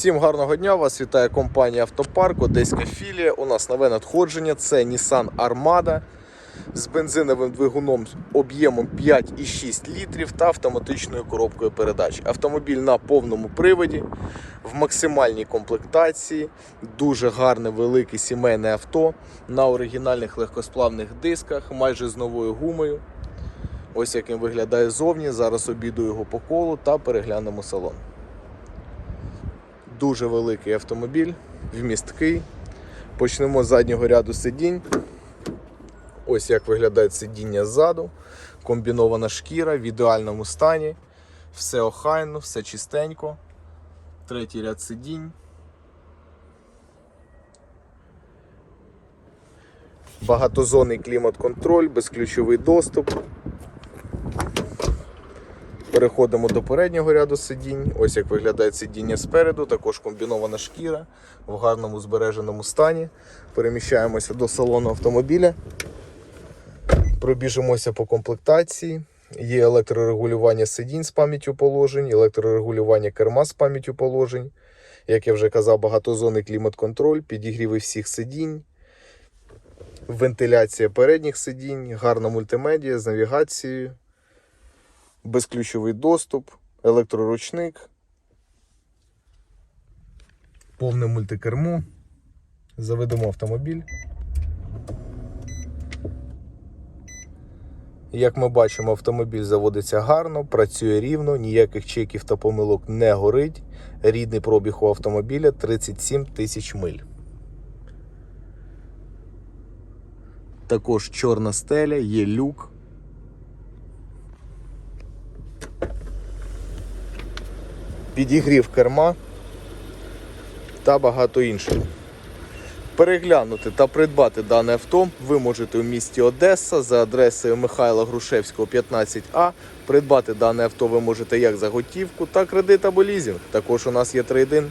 Всім гарного дня! Вас вітає компанія Автопарк, Одеська філія. У нас нове надходження. Це Nissan Armada з бензиновим двигуном об'ємом 5,6 літрів та автоматичною коробкою передач. Автомобіль на повному приводі, в максимальній комплектації, дуже гарне велике сімейне авто на оригінальних легкосплавних дисках, майже з новою гумою. Ось як він виглядає ззовні. Зараз обіду його по колу та переглянемо салон. Дуже великий автомобіль, вмісткий. Почнемо з заднього ряду сидінь. Ось як виглядає сидіння ззаду. Комбінована шкіра в ідеальному стані. Все охайно, все чистенько. Третій ряд сидінь. Багатозонний клімат-контроль, безключовий доступ. Переходимо до переднього ряду сидінь. Ось як виглядає сидіння спереду, також комбінована шкіра в гарному збереженому стані. Переміщаємося до салону автомобіля. Пробіжимося по комплектації. Є електрорегулювання сидінь з пам'яттю положень, електрорегулювання керма з пам'яттю положень. Як я вже казав, багатозонний клімат-контроль, підігріви всіх сидінь, вентиляція передніх сидінь, гарна мультимедіа з навігацією безключовий доступ, електроручник, повне мультикермо. Заведемо автомобіль. Як ми бачимо, автомобіль заводиться гарно, працює рівно, ніяких чеків та помилок не горить. Рідний пробіг у автомобіля 37 тисяч миль. Також чорна стеля, є люк. Підігрів керма та багато іншого. Переглянути та придбати дане авто ви можете у місті Одеса за адресою Михайла Грушевського, 15А. Придбати дане авто ви можете як за готівку, так кредит або лізинг. Також у нас є трейдин.